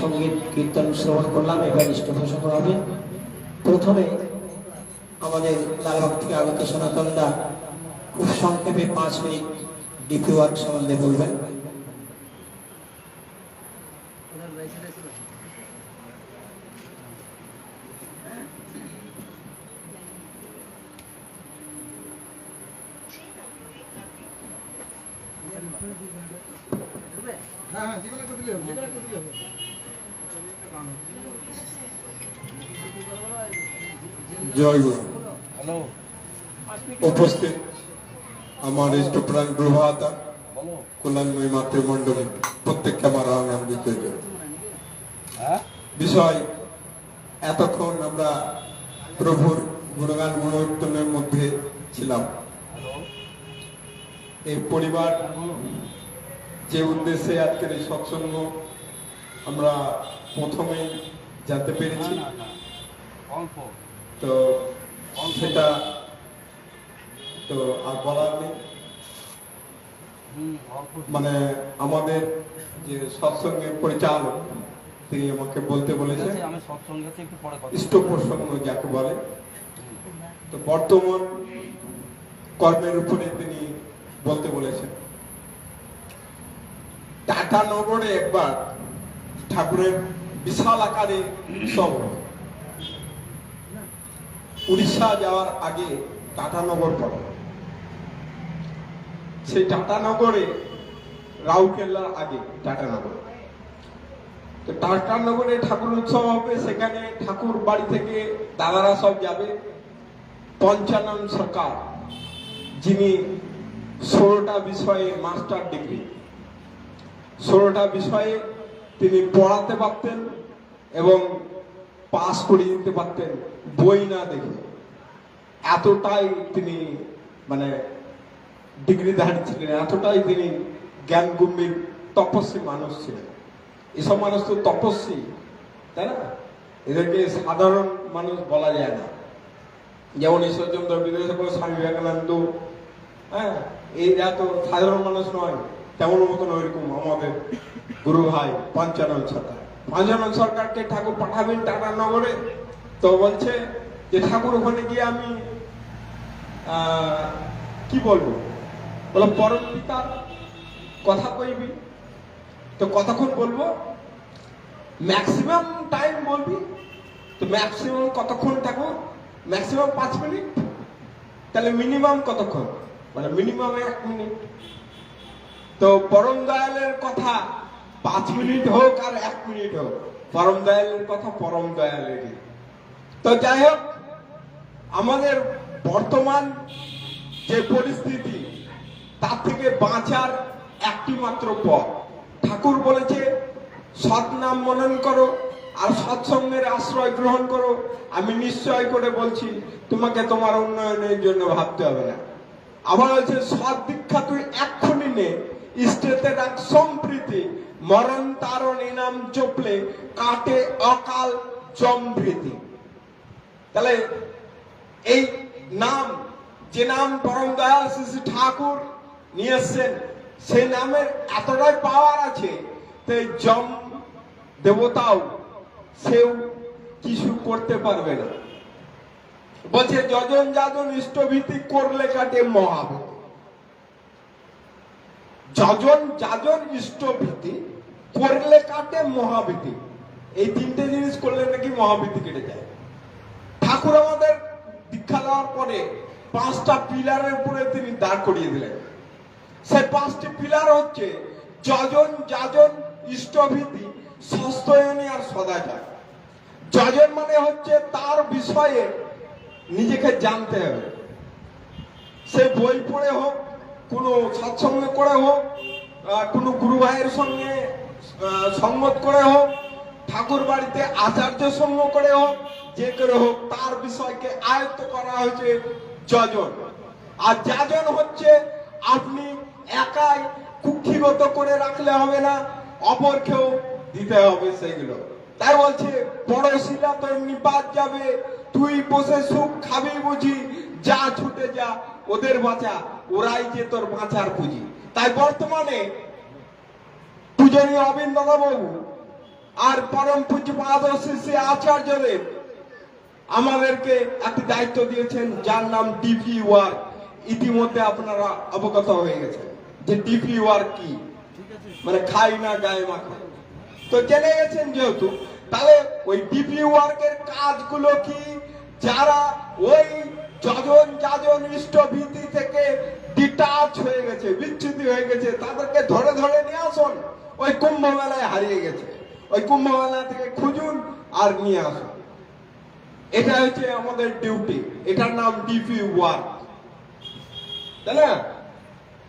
সংগীত, কীর্তন শ্রবণ করলাম, এবার ইষ্টপ্রসঙ্গ হবে। প্রথমে আমাদের লালবাগ থেকে আগত সনাতনটা খুব সংক্ষেপে পাঁচ মিনিট ওয়ার্ক সম্বন্ধে বলবেন। জয় গুরু উপস্থিত আমার ইষ্টপ্রাণ গ্রহতা কল্যাণময়ী মাতৃমণ্ডলী প্রত্যেককে আমার আনন্দিত বিষয় এতক্ষণ আমরা প্রভুর গুণগান গুণোত্তনের মধ্যে ছিলাম। এই পরিবার যে উদ্দেশ্যে আজকের এই সৎসঙ্গ আমরা প্রথমেই জানতে পেরেছি। অল্প। তো সেটা তো আর বলার নেই। মানে আমাদের যে সৎসঙ্গের পরিচালক তিনি আমাকে বলতে বলেছেন। ইষ্ট প্রসঙ্গ যাকে বলে। তো বর্তমান কর্মের উপরে তিনি বলতে বলেছেন। টাটা নগরে একবার ঠাকুরের বিশাল আকারে হয়। উড়িষ্যা যাওয়ার আগে টাটানগর পড়ে সেই টাটানগরে রাউকেল্লার আগে টাটানগর। তো টাটানগরে ঠাকুর উৎসব হবে, সেখানে ঠাকুর বাড়ি থেকে দাদারা সব যাবে। পঞ্চানন সরকার, যিনি ষোলোটা বিষয়ে মাস্টার ডিগ্রি। ষোলোটা বিষয়ে তিনি পড়াতে পারতেন এবং পাস করে দিতে পারতেন, বই না দেখে। এতটাই তিনি মানে ডিগ্রিধারী ছিলেন, এতটাই তিনি জ্ঞান গম্ভীর তপস্বী মানুষ ছিলেন। এসব মানুষ তো তপস্বী, তাই না? এদেরকে সাধারণ মানুষ বলা যায় না। যেমন ঈশ্বরচন্দ্র বিদ্যাসাগর স্বামী বিবেকানন্দ হ্যাঁ? এরা তো সাধারণ মানুষ নয়, তেমন মতন ওইরকম আমাদের গুরু ভাই পঞ্চানন সরকার। পঞ্চানন সরকারকে ঠাকুর পাঠাবেন টাটা নগরে। তো বলছে যে ঠাকুর ওখানে গিয়ে আমি কি বলব? বলো, পরম পিতার কথা কইবি। তো কতক্ষণ বলব? ম্যাক্সিমাম টাইম বলবি। তো ম্যাক্সিমাম কতক্ষণ ঠাকুর? ম্যাক্সিমাম পাঁচ মিনিট। তাহলে মিনিমাম কতক্ষণ? মানে মিনিমাম এক মিনিট। তো পরম দয়ালের কথা পাঁচ মিনিট হোক আর এক মিনিট হোক। পরম দয়ালের কথা পরম দয়ালেরই তো যাই হোক, আমাদের বর্তমান যে পরিস্থিতি, তার থেকে বাঁচার একটি মাত্র পথ। ঠাকুর বলেছে সৎ নাম মনন করো আর সৎসঙ্গের আশ্রয় গ্রহণ করো। আমি নিশ্চয় করে বলছি, তোমাকে তোমার উন্নয়নের জন্য ভাবতে হবে না। আবার হচ্ছে সৎ দীক্ষা তুই এক্ষুনি নে। ইষ্টেতে রাখ সম্প্রীতি, মরণ তারণ ইনাম চপলে কাটে অকাল জমভৃতি তাহলে এই নাম, যে নাম পরম দয়াল শ্রী ঠাকুর নিয়ে এসছেন সেই নামের এতটাই পাওয়ার আছে তো জম দেবতাও সেও কিছু করতে পারবে না। বলছে, যজন যাজন ইষ্টভীতি করলে কাটে মহাভীতি যজন যাজন ইষ্টভীতি করলে কাটে মহাভীতি। এই তিনটে জিনিস করলে নাকি মহাভীতি কেটে যায়। ঠাকুর আমাদের দীক্ষা দেওয়ার পরে পাঁচটা পিলারের উপরে তিনি দাঁড় করিয়ে দিলেন। সেই পাঁচটি পিলার হচ্ছে যজন যাজন ইষ্টভীতি সস্তয়নী আর সদাচার। যজন মানে হচ্ছে তার বিষয়ে নিজেকে জানতে হবে। সে বই পড়ে হোক কোনো সৎসঙ্গ করে হোক কোনো গুরু ভাইয়ের সঙ্গে সঙ্গত করে হোক, ঠাকুর বাড়িতে আচার্য সঙ্গ করে হোক, যে করে হোক, তার বিষয়কে আয়ত্ত করা হয়েছে যজন। আর যাজন হচ্ছে, আপনি একাই কুক্ষিগত করে রাখলে হবে না, অপরকেও দিতে হবে সেগুলো তাই বলছে পড়শিলা তো এমনি বাদ যাবে, তুই বসে সুখ খাবি বুঝি, যা ছুটে যা, ওদের বাঁচা। ওরাই যে তোর বাঁচার পুঁজি তাই বর্তমানে পূজনীয় অবিন্দ বাবু আর পরম পূজ্যপাদ শ্রী আচার্যদেব আমাদেরকে একটি দায়িত্ব দিয়েছেন, যার নাম ডিপি ওয়ার্ক ইতিমধ্যে আপনারা অবগত হয়ে গেছেন যে ডিপি ওয়ার্ক কি। মানে খাই না, গায়ে মাখা। তো জেনে গেছেন যেহেতু, তাহলে ওই ডিপি ওয়ার্কের কাজগুলো কি? যারা ওই যজন যাজন ইষ্টভীতি থেকে ডিটাচ হয়ে গেছে বিচ্ছুতি হয়ে গেছে। তাদেরকে ধরে ধরে নিয়ে আসুন। ওই কুম্ভ মেলায় হারিয়ে গেছে। ওই কুম্ভ মেলা থেকে খুঁজুন আর নিয়ে আসুন। এটা হচ্ছে আমাদের ডিউটি এটার নাম ডিপি ওয়ার্ক তাই না?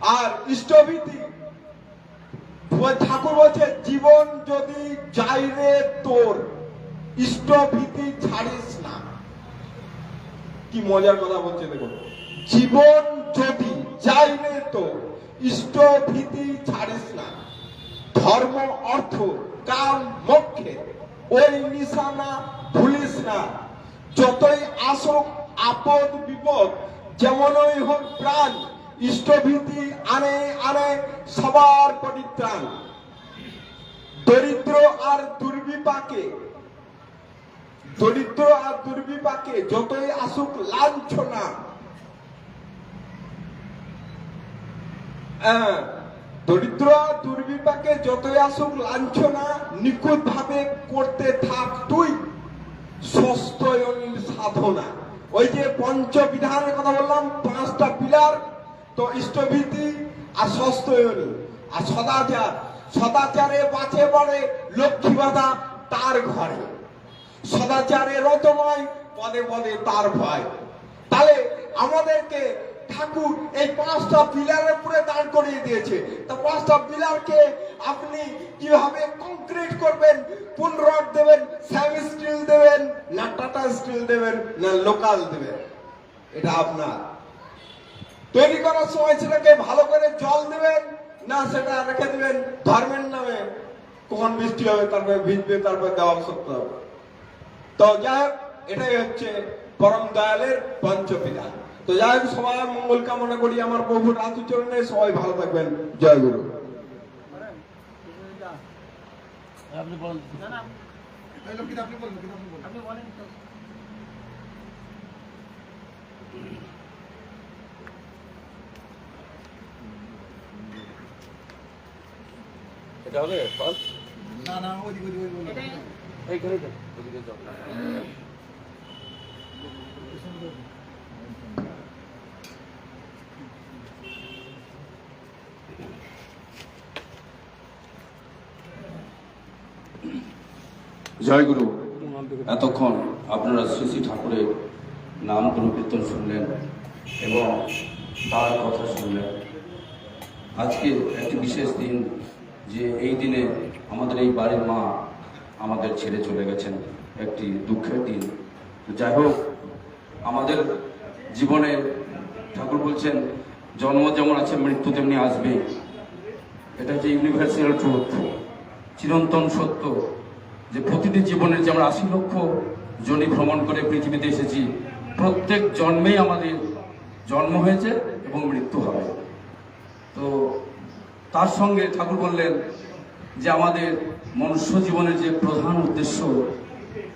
আর ইষ্টভীতি। ঠাকুর বলছে, জীবন যদি যাই রে তোর, ইষ্টভীতি ছাড়িস না। কি মজার কথা বলছে দেখুন। জীবন যদি যাই রে তোর ইষ্টভীতি ছাড়িস না। ধর্ম অর্থ কাম মোক্ষে, ওই নিশানা ভুলিস না। যতই আসুক আপদ বিপদ, যেমনই হোক প্রাণ, ইষ্টভীতি আনে আনে সবার পরিত্রাণ। দরিদ্র আর দুর্বিপাকে, দরিদ্র আর দুর্বিপাকে যতই আসুক লাঞ্ছনা দরিদ্র দুর্বিপাকে যতই আসুক লাঞ্ছনা নিখুঁত ভাবে করতে থাক তুই সস্তয়নীর সাধনা। ওই যে পঞ্চবিধানের কথা বললাম, পাঁচটা পিলার, তো ইষ্টভীতি আর সস্তয়নী আর সদাচার, সদাচারে বাঁচে পড়ে লক্ষ্মী বাধা তার ঘরে। সদাচারে রত নয় পদে পদে তার ভয়। তাহলে আমাদেরকে ঠাকুর এই পাঁচটা পিলারের উপরে দাঁড় করিয়ে দিয়েছে। তা পাঁচটা পিলারকে আপনি কীভাবে কংক্রিট করবেন? কোন রড দেবেন স্যাম স্টিল দেবেন, না টাটা স্টিল দেবেন, না লোকাল দেবেন। এটা আপনার। তৈরি করার সময় সেটাকে ভালো করে জল দেবেন, না সেটা রেখে দেবেন ধর্মের নামে। কখন বৃষ্টি হবে, তারপরে ভিজবে, তারপরে দেওয়া সত্য হবে। তো যাই হোক, এটাই হচ্ছে পরম দয়ালের পঞ্চপিতা তো যাই হোক সবার মঙ্গল কামনা করি। আমার প্রভুর আতুচরণে সবাই ভালো থাকবেন। জয় গুরু। আপনি বলেন এটা হবে? ফল এইখানে যাও, ওদিকে যাও। জয়গুরু এতক্ষণ আপনারা শ্রী ঠাকুরের নাম গুরুকীর্তন শুনলেন এবং তার কথা শুনলেন। আজকে একটি বিশেষ দিন যে এই দিনে আমাদের এই বাড়ির মা আমাদের ছেড়ে চলে গেছেন, একটি দুঃখের দিন। তো যাই হোক, আমাদের জীবনে ঠাকুর বলছেন, জন্ম যেমন আছে, মৃত্যু তেমনি আসবে এটা হচ্ছে ইউনিভার্সাল ট্রুথ চিরন্তন সত্য। যে প্রতিটি জীবনের যে আমরা আশি লক্ষ জনি ভ্রমণ করে পৃথিবীতে এসেছি, প্রত্যেক জন্মেই আমাদের জন্ম হয়েছে এবং মৃত্যু হবে। তো তার সঙ্গে ঠাকুর বললেন যে আমাদের মনুষ্য জীবনের যে প্রধান উদ্দেশ্য,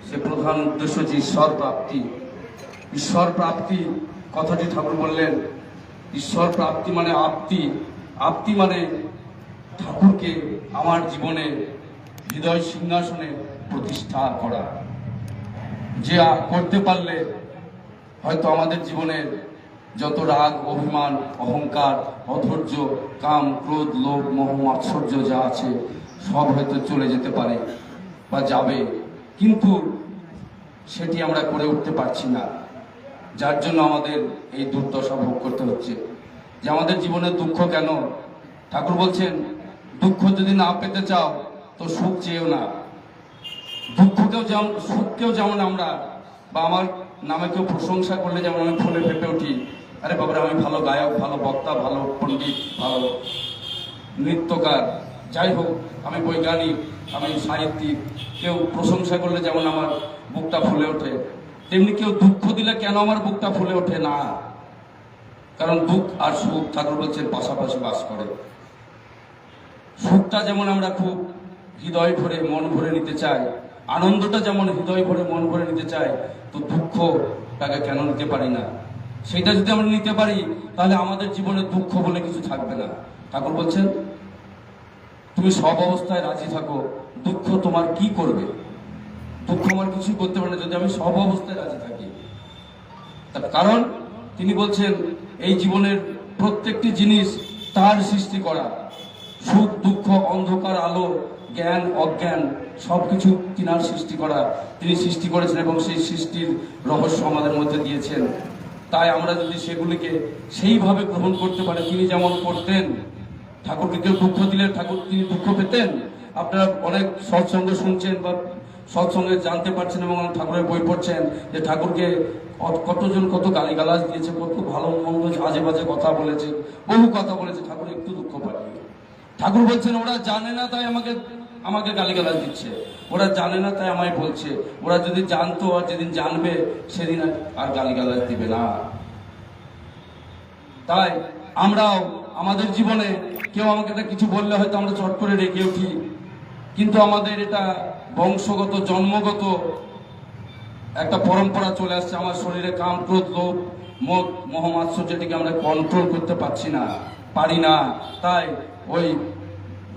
সে প্রধান উদ্দেশ্য যে ঈশ্বর প্রাপ্তি। ঈশ্বর প্রাপ্তি কথাটি ঠাকুর বললেন, ঈশ্বর প্রাপ্তি মানে আপ্তি। আপ্তি মানে ঠাকুরকে আমার জীবনে হৃদয় সিংহাসনে প্রতিষ্ঠা করা। যে করতে পারলে হয়তো আমাদের জীবনের যত রাগ, অভিমান, অহংকার, অধৈর্য, কাম, ক্রোধ, লোভ, মোহ, মাৎসর্য যা আছে, সব হয়তো চলে যেতে পারে বা যাবে। কিন্তু সেটি আমরা করে উঠতে পারছি না। যার জন্য আমাদের এই দুর্দশা ভোগ করতে হচ্ছে। যে আমাদের জীবনে দুঃখ কেন? ঠাকুর বলছেন, দুঃখ যদি না পেতে চাও তো সুখ চেয়েও না। দুঃখকেও যেমন সুখকেও যেমন আমরা বা আমার নামে কেউ প্রশংসা করলে যেমন আমি ফুলে ফেপে উঠি, আরে বাবারে, আমি ভালো গায়ক, ভালো বক্তা, ভালো পণ্ডিত, ভালো নৃত্যকার। যাই হোক, আমি বৈজ্ঞানিক, আমি সাহিত্যিক, কেউ প্রশংসা করলে যেমন আমার বুকটা ফুলে ওঠে, তেমনি কেউ দুঃখ দিলে কেন আমার বুকটা ফুলে ওঠে না? কারণ দুঃখ আর সুখ ঠাকুর বলছেন পাশাপাশি বাস করে। সুখটা যেমন আমরা খুব হৃদয় ভরে মন ভরে নিতে চায়। আনন্দটা যেমন হৃদয় ভরে মন ভরে নিতে চায়, তো দুঃখ দুঃখটাকে কেন নিতে পারি না? সেটা যদি আমরা নিতে পারি, তাহলে আমাদের জীবনে দুঃখ বলে কিছু থাকবে না। ঠাকুর বলছেন, তুমি সব অবস্থায় রাজি থাকো। দুঃখ তোমার কি করবে? দুঃখ আমার কিছুই করতে পারে না। যদি আমি সব অবস্থায় রাজি থাকি। তার কারণ তিনি বলছেন, এই জীবনের প্রত্যেকটি জিনিস তার সৃষ্টি করা। সুখ, দুঃখ, অন্ধকার, আলো জ্ঞান, অজ্ঞান, সবকিছু তিনার সৃষ্টি করা, তিনি সৃষ্টি করেছেন এবং সেই সৃষ্টির রহস্য আমাদের মধ্যে দিয়েছেন। তাই আমরা যদি সেগুলিকে সেইভাবে গ্রহণ করতে পারি, তিনি যেমন করতেন, ঠাকুরকে কেউ দুঃখ দিলে ঠাকুর তিনি দুঃখ পেতেন। আপনারা অনেক সৎসঙ্গ শুনছেন বা সৎসঙ্গে জানতে পারছেন এবং ঠাকুরের বই পড়ছেন যে ঠাকুরকে কত- কতজন কত গালিগালাজ দিয়েছে, কত ভালো মন্দ আজে বাজে কথা বলেছে, বহু কথা বলেছে, ঠাকুর একটু দুঃখ পায় ঠাকুর বলছেন, ওরা জানে না, তাই আমাকে আমাকে গালিগালাজ দিচ্ছে। ওরা জানে না, তাই আমায় বলছে। ওরা যদি জানতো আর যেদিন জানবে, সেদিন আর- গালিগালাজ দিবে না। তাই আমরাও আমাদের জীবনে কেউ আমাকে একটা কিছু বললে হয়তো আমরা চট করে রেগে উঠি। কিন্তু আমাদের এটা বংশগত, জন্মগত একটা পরম্পরা চলে আসছে। আমার শরীরে কাম, ক্রোধ, লোভ, মদ মহমাৎসর্যটিকে আমরা কন্ট্রোল করতে পারছি না, পারি না। তাই ওই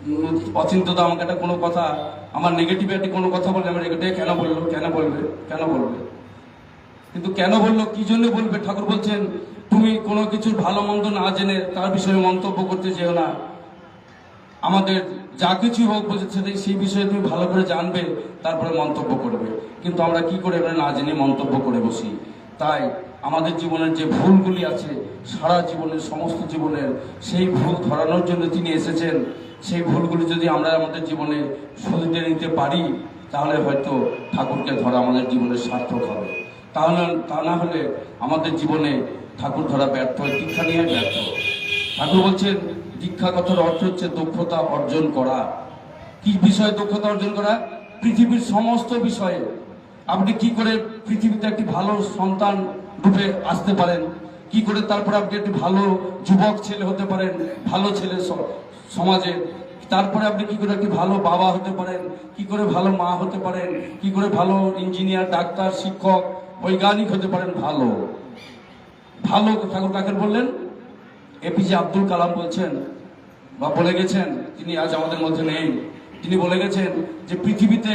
উম, অচিন্ততা আমাকে একটা কোনো কথা আমার নেগেটিভ একটা কোনো কথা বললে আমার রেগে কেন বলল? কেন বলবে? কেন বলবে? কিন্তু কেন বলল কি জন্য বলবে? ঠাকুর বলছেন তুমি কোনো কিছুর ভালো মন্দ না জেনে তার বিষয়ে মন্তব্য করতে যেও না। আমাদের যা কিছু হোক বলছে সেই বিষয়ে তুমি ভালো করে জানবে তারপরে মন্তব্য করবে। কিন্তু আমরা কি করে না জেনে মন্তব্য করে বসি? তাই আমাদের জীবনের যে ভুলগুলি আছে, সারা জীবনের, সমস্ত জীবনের, সেই ভুল ধরানোর জন্য তিনি এসেছেন। সেই ভুলগুলি যদি আমরা আমাদের জীবনে শুধরে নিতে পারি, তাহলে হয়তো ঠাকুরকে ধরা আমাদের জীবনে সার্থক হবে। তাহলে তা না হলে আমাদের জীবনে ঠাকুর ধরা ব্যর্থ হয় দীক্ষা নিয়ে ব্যর্থ। ঠাকুর বলছেন দীক্ষা কথার অর্থ হচ্ছে দক্ষতা অর্জন করা। কি বিষয়ে দক্ষতা অর্জন করা? পৃথিবীর সমস্ত বিষয়ে। আপনি কি করে পৃথিবীতে একটি ভালো সন্তান রূপে আসতে পারেন। কি করে তারপরে আপনি একটি ভালো যুবক ছেলে হতে পারেন, ভালো ছেলে সমাজে। তারপরে আপনি কি করে একটি ভালো বাবা হতে পারেন, কি করে ভালো মা হতে পারেন, কি করে ভালো ইঞ্জিনিয়ার, ডাক্তার, শিক্ষক, বৈজ্ঞানিক হতে পারেন, ভালো। ভালো ঠাকুর কাকে বললেন? এপিজে আব্দুল কালাম বলছেন, বা বলে গেছেন, তিনি আজ আমাদের মধ্যে নেই। তিনি বলে গেছেন যে পৃথিবীতে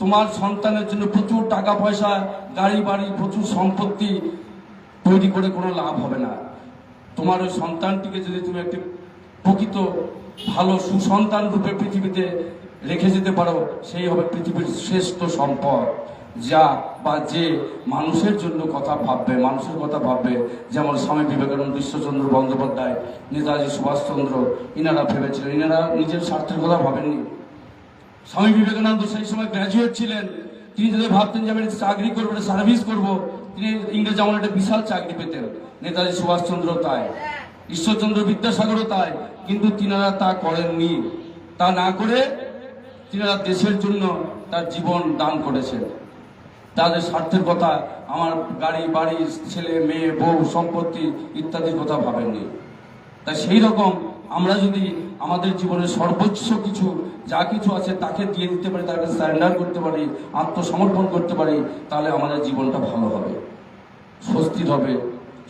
তোমার সন্তানের জন্য প্রচুর টাকা পয়সা, গাড়ি বাড়ি, প্রচুর সম্পত্তি তৈরি করে কোনো লাভ হবে না। তোমার ওই সন্তানটিকে যদি তুমি একটি প্রকৃত ভালো সুসন্তান রূপে পৃথিবীতে রেখে যেতে পারো, সেই হবে পৃথিবীর শ্রেষ্ঠ সম্পদ। যা বা যে মানুষের জন্য কথা ভাববে, মানুষের কথা ভাববে। যেমন স্বামী বিবেকানন্দ ঈশ্বরচন্দ্র বন্দ্যোপাধ্যায়, নেতাজি সুভাষচন্দ্র, ইনারা ভেবেছিলেন, ইনারা নিজের স্বার্থের কথা ভাবেননি। স্বামী বিবেকানন্দ সেই সময় গ্র্যাজুয়েট ছিলেন। তিনি যদি ভাবতেন যে আমি চাকরি করব সার্ভিস করব তিনি ইংরেজ আমলে একটা বিশাল চাকরি পেতেন। নেতাজি সুভাষচন্দ্র তাই, ঈশ্বরচন্দ্র বিদ্যাসাগরও তাই, কিন্তু তিনারা তা করেননি। তা না করে তিনারা দেশের জন্য তার জীবন দান করেছেন। তাদের স্বার্থের কথা আমার গাড়ি, বাড়ি, ছেলে, মেয়ে, বউ, সম্পত্তি ইত্যাদির কথা ভাবেননি। তাই সেই রকম আমরা যদি আমাদের জীবনের সর্বোচ্চ কিছু যা কিছু আছে তাকে দিয়ে দিতে পারি, তাকে সারেন্ডার করতে পারি, আত্মসমর্পণ করতে পারি, তাহলে আমাদের জীবনটা ভালো হবে। স্বস্তির হবে,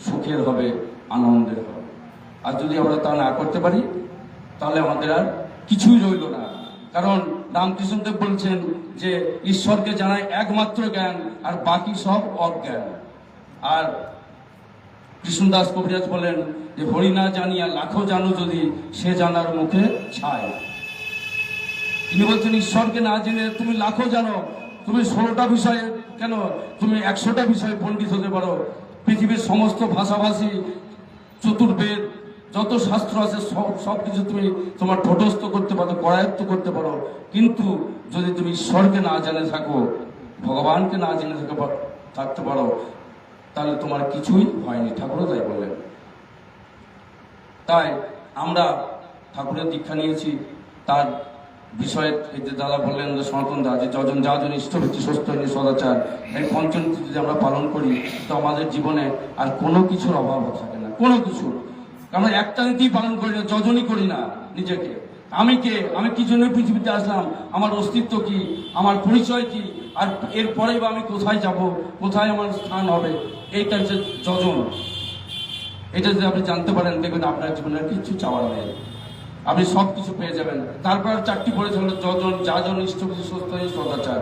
সুখের হবে, আনন্দের হবে। আর যদি আমরা তা না করতে পারি, তাহলে আমাদের আর কিছুই রইল না। কারণ রামকৃষ্ণদেব বলছেন যে, ঈশ্বরকে জানায় একমাত্র জ্ঞান, আর বাকি সব অজ্ঞান। আর কৃষ্ণদাস কবিরাজ বলেন যে হরি না জানিয়া লাখো জানো যদি, সে জানার মুখে ছায় তিনি বলছেন ঈশ্বরকে না জেনে তুমি লাখো জানো। তুমি ষোলোটা বিষয়ে কেন? তুমি একশোটা বিষয়ে পণ্ডিত হতে পারো। পৃথিবীর সমস্ত ভাষাভাষী, চতুর্বেদ, যত শাস্ত্র আছে, সব সব কিছু তুমি তোমার ঠোঁটস্থ করতে পারো, করায়ত্ত করতে পারো। কিন্তু যদি তুমি ঈশ্বরকে না জেনে থাকো, ভগবানকে না জেনে থাকো থাকতে পারো, তাহলে তোমার কিছুই হয়নি। ঠাকুরও তাই বললেন। তাই আমরা ঠাকুরের দীক্ষা নিয়েছি। তার বিষয়ে যে দাদা বললেন যে, সনাতন দা, যে যজন যা যাজন ইষ্টভীতি সুস্থ সদাচার, এই পঞ্চনীতি যদি আমরা পালন করি, তো আমাদের জীবনে আর কোনো কিছুর অভাব থাকে না, কোনো কিছুর। আমরা একটা নীতি পালন করি না, যজনই করি না নিজেকে। আমি কে? আমি কি জন্য পৃথিবীতে আসলাম? আমার অস্তিত্ব কি? আমার পরিচয় কি? আর এরপরেই বা আমি কোথায় যাব? কোথায় আমার স্থান হবে? এইটা হচ্ছে যজন। এটা যদি আপনি জানতে পারেন, দেখবেন আপনার জীবনে কিছু চাওয়ার নেই। আপনি সব কিছু পেয়ে যাবেন। তারপর চারটি হলো যজন, যাজন, ইষ্ট কিছু সদাচার।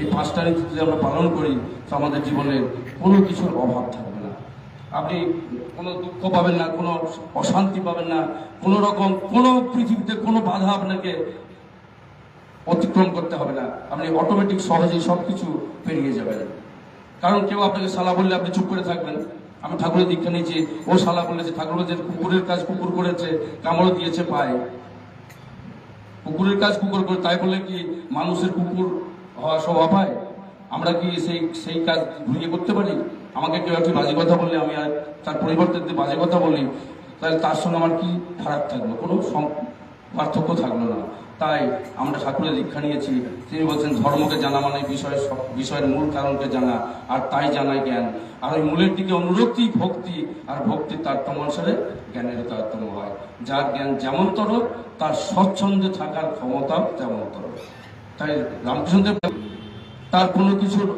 এই পাঁচটা নীতি যদি আমরা পালন করি, তো আমাদের জীবনে কোনো কিছুর অভাব থাকবে না। আপনি কোনো দুঃখ পাবেন না, কোনো অশান্তি পাবেন না, কোনো রকম, কোনো পৃথিবীতে কোনো বাধা আপনাকে অতিক্রম করতে হবে না। আপনি অটোমেটিক সহজেই সব কিছু পেরিয়ে যাবেন। কারণ কেউ আপনাকে সালা বললে আপনি চুপ করে থাকবেন। আমি ঠাকুরের দীক্ষা নিয়েছি। ও সালা বলেছে ঠাকুর বলেছে কুকুরের কাজ কুকুর করেছে, কামড়ও দিয়েছে পায়ে। কুকুরের কাজ কুকুর করে, তাই বলে কি মানুষের কুকুর হওয়া স্বভাব হয় আমরা কি সেই সেই কাজ ঘুরিয়ে করতে পারি? আমাকে কেউ একটি বাজে কথা বললে, আমি আর তার পরিবর্তে বাজে কথা বলি, তাহলে তার সঙ্গে আমার কি ফারাক থাকল? কোনো পার্থক্য থাকল না। তাই আমরা ঠাকুরের দীক্ষা নিয়েছি। তিনি বলছেন, ধর্মকে জানা মানে বিষয় বিষয়ের মূল কারণকে জানা, আর তাই জানায় জ্ঞান। আর ওই মূলের দিকে অনুরক্তি, ভক্তি, আর ভক্তির তারতম্য অনুসারে জ্ঞানের তারতম্য হয়। যার জ্ঞান যেমনতর, তার স্বচ্ছন্দে থাকার ক্ষমতাও তেমনতর। তাই রামকৃষ্ণদেব তার কোনো কিছুর,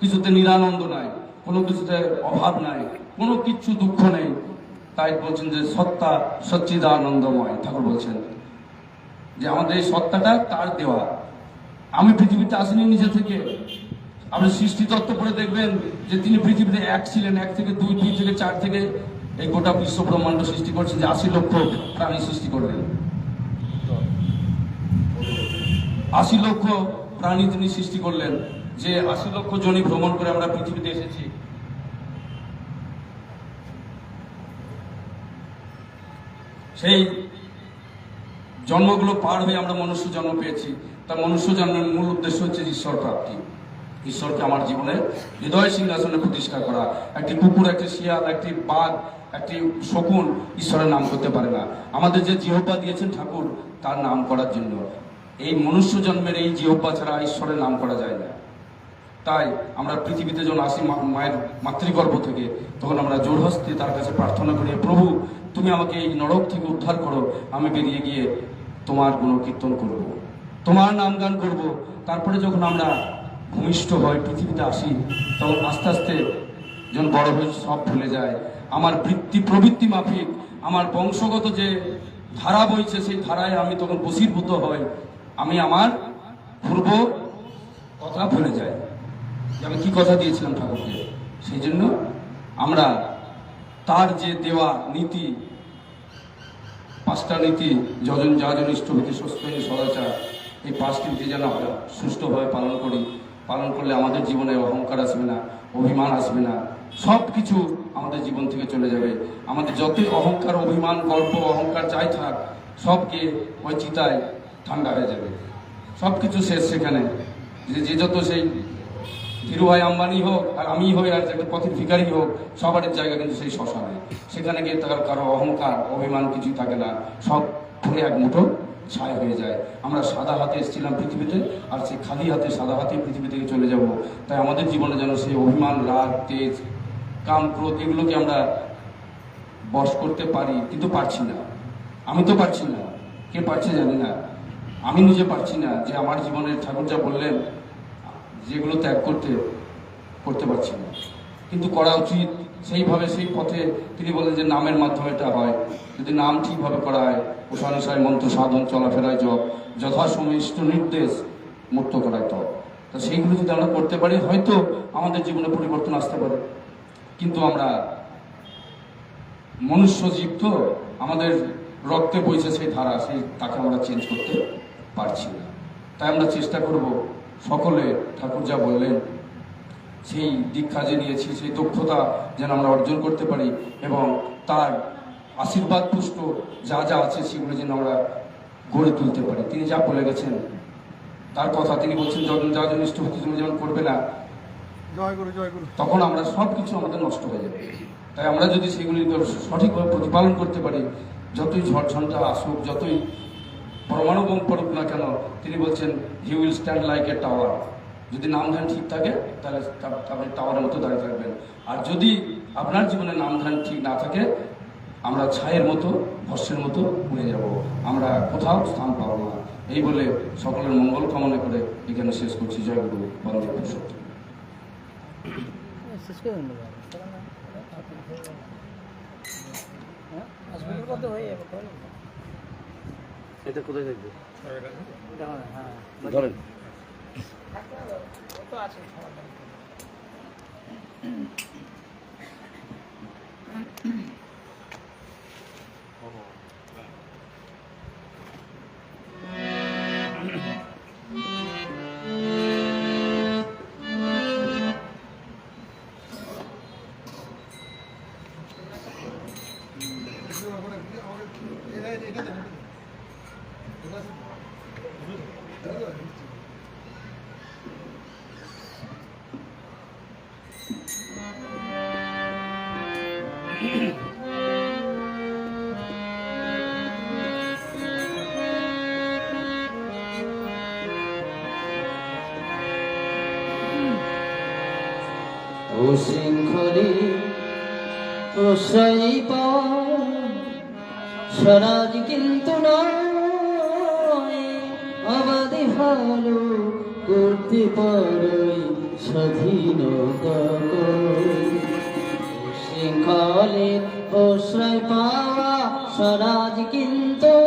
কিছুতে নিরানন্দ নাই, কোনো কিছুতে অভাব নাই, কোনো কিচ্ছু দুঃখ নেই। তাই বলছেন যে, সত্তা সচ্চিদানন্দময়। ঠাকুর বলছেন যে আমাদের এই সত্তাটা তার দেওয়া। আমি পৃথিবীতে আসিনি নিজে থেকে। আপনি সৃষ্টি তত্ত্ব পড়ে দেখবেন যে তিনি পৃথিবীতে এক ছিলেন, এক থেকে দুই দুই থেকে চার থেকে এই গোটা বিশ্ব ব্রহ্মাণ্ড সৃষ্টি করছেন যে আশি লক্ষ প্রাণী সৃষ্টি করলেন। আশি লক্ষ প্রাণী তিনি সৃষ্টি করলেন, যে আশি লক্ষ জনই ভ্রমণ করে আমরা পৃথিবীতে এসেছি। সেই জন্মগুলো পার হয়ে আমরা মনুষ্য জন্ম পেয়েছি। তা মনুষ্য জন্মের মূল উদ্দেশ্য হচ্ছে ঈশ্বর প্রাপ্তি। ঈশ্বরকে আমার জীবনে হৃদয় সিংহাসনে প্রতিষ্ঠা করা। একটি কুকুর, একটি শিয়াল, একটি বাঘ, একটি শকুন ঈশ্বরের নাম করতে পারে না। আমাদের যে জিহব্বা দিয়েছেন ঠাকুর, তার নাম করার জন্য। এই মনুষ্য জন্মের এই জিহ্বা ছাড়া ঈশ্বরের নাম করা যায় না। তাই আমরা পৃথিবীতে যখন আসি মায়ের মাতৃগর্ভ থেকে, তখন আমরা জোর জোরহস্তে তার কাছে প্রার্থনা করি, প্রভু তুমি আমাকে এই নরক থেকে উদ্ধার করো, আমি বেরিয়ে গিয়ে তোমার গুণ কীর্তন করব। তোমার নাম গান করব। তারপরে যখন আমরা ভূমিষ্ঠ হয় পৃথিবীতে আসি, তখন আস্তে আস্তে যখন বড় হয়ে সব ভুলে যায়। আমার বৃত্তি, প্রবৃত্তি মাফিক, আমার বংশগত যে ধারা বইছে, সেই ধারায় আমি তখন বসীভূত হই। আমি আমার পূর্ব কথা ভুলে যাই। আমি কি কথা দিয়েছিলাম ঠাকুরকে? সেই জন্য আমরা তার যে দেওয়া নীতি, পাঁচটা নীতি, যজন যাজন ইষ্ট হইতে সুস্থ হইতে সদাচার, এই পাঁচটি নীতি যেন আমরা সুষ্ঠুভাবে পালন করি। পালন করলে আমাদের জীবনে অহংকার আসবে না, অভিমান আসবে না। সব কিছু আমাদের জীবন থেকে চলে যাবে। আমাদের যতই অহংকার, অভিমান, গল্প, অহংকার যাই থাক, সবকে ওই চিতায় ঠান্ডা হয়ে যাবে। সব কিছু শেষ সেখানে। যে যত সেই ধীরুভাই আম্বানি হোক আর আমি হই আর একটা পথের ভিখারি হোক, সবারই জায়গা কিন্তু সেই শ্মশানে। সেখানে গিয়ে তার কারও অহংকার, অভিমান কিছুই থাকে না। সব ভরে এক মুঠো ছায় হয়ে যায়। আমরা সাদা হাতে এসেছিলাম পৃথিবীতে, আর সেই খালি হাতে, সাদা হাতে পৃথিবী থেকে চলে যাব। তাই আমাদের জীবনে যেন সেই অভিমান, রাগ, তেজ, কাম, ক্রোধ এগুলোকে আমরা বস করতে পারি, কিন্তু পারছি না। আমি তো পারছি না। কে পারছে জানি না। আমি নিজে পারছি না যে আমার জীবনের ঠাকুর যা বললেন যেগুলো ত্যাগ করতে করতে পারছি না। কিন্তু করা উচিত। সেইভাবে সেই পথে তিনি বলেন যে নামের মাধ্যমে এটা হয়। যদি নাম ঠিকভাবে করা হয় উষানুসায় মন্ত্র, সাধন, চলাফেরায় জপ যথাসমিষ্ট নির্দেশ মুক্ত করায় তব তো সেইগুলো যদি আমরা করতে পারি, হয়তো আমাদের জীবনে পরিবর্তন আসতে পারে। কিন্তু আমরা মনুষ্য জীব তো, আমাদের রক্তে বইছে সেই ধারা, সেই তাকে আমরা চেঞ্জ করতে পারছি না। তাই আমরা চেষ্টা করব সকলে ঠাকুর যা বললেন সেই দীক্ষা যে নিয়েছি সেই দক্ষতা যেন আমরা অর্জন করতে পারি এবং তার আশীর্বাদ পুষ্ট যা যা আছে সেগুলো যেন আমরা গড়ে তুলতে পারি। তিনি যা বলে গেছেন তার কথা তিনি বলছেন যখন যা জন ইষ্ট হতে তুমি যেমন করবে না তখন আমরা সব কিছু আমাদের নষ্ট হয়ে যাবে। তাই আমরা যদি সেগুলিকে সঠিকভাবে প্রতিপালন করতে পারি যতই ঝড় ঝঞ্ঝা আসুক যতই পরমাণু বোম পড়ুক না কেন, তিনি বলছেন he will stand like a tower যদি নাম ঠিক থাকে, তাহলে আপনি টাওয়ারের মতো দাঁড়িয়ে থাকবেন। আর যদি আপনার জীবনে নাম ধ্যান ঠিক না থাকে, আমরা ছায়ের মতো ভস্যের মতো উড়ে যাব। আমরা কোথাও স্থান পাবো না। এই বলে সকলের মঙ্গল কামনা করে এখানে শেষ করছি। জয়গুরু বন্দে পরিষদ হয়ে যাবে এটা কোথায় থাকবে? ধরেন। আছে রাজ কিন্তু নয়। ভালো করতে পারোই স্বাধীনতা শৃঙ্খলে অশ্রয় পাওয়া স্বরাজ কিন্তু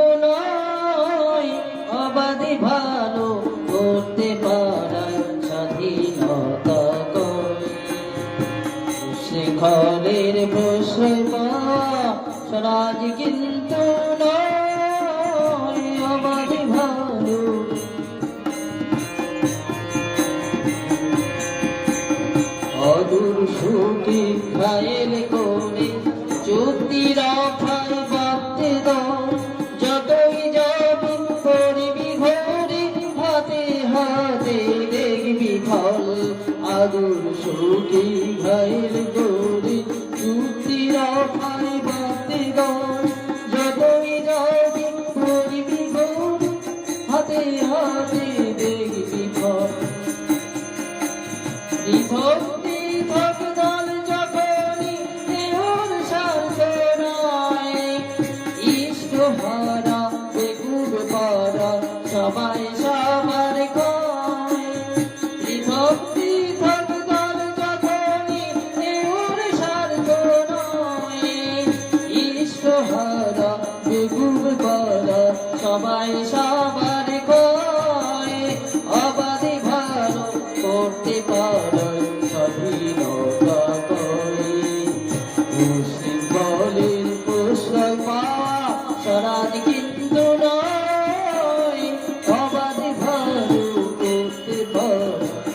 হবে Oh.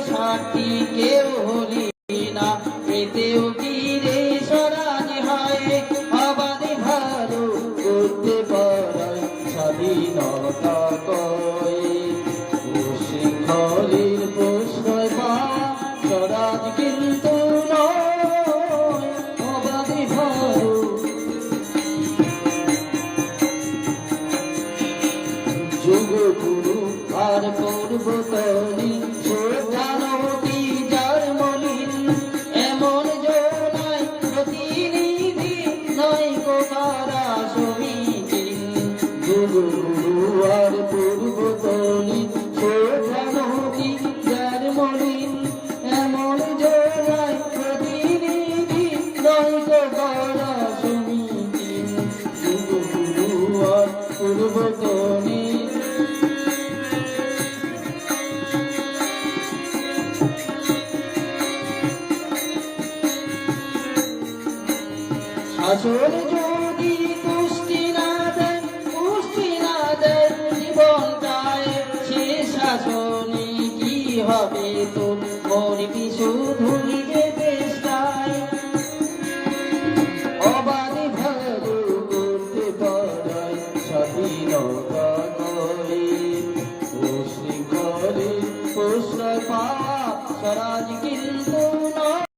সাথী কেউ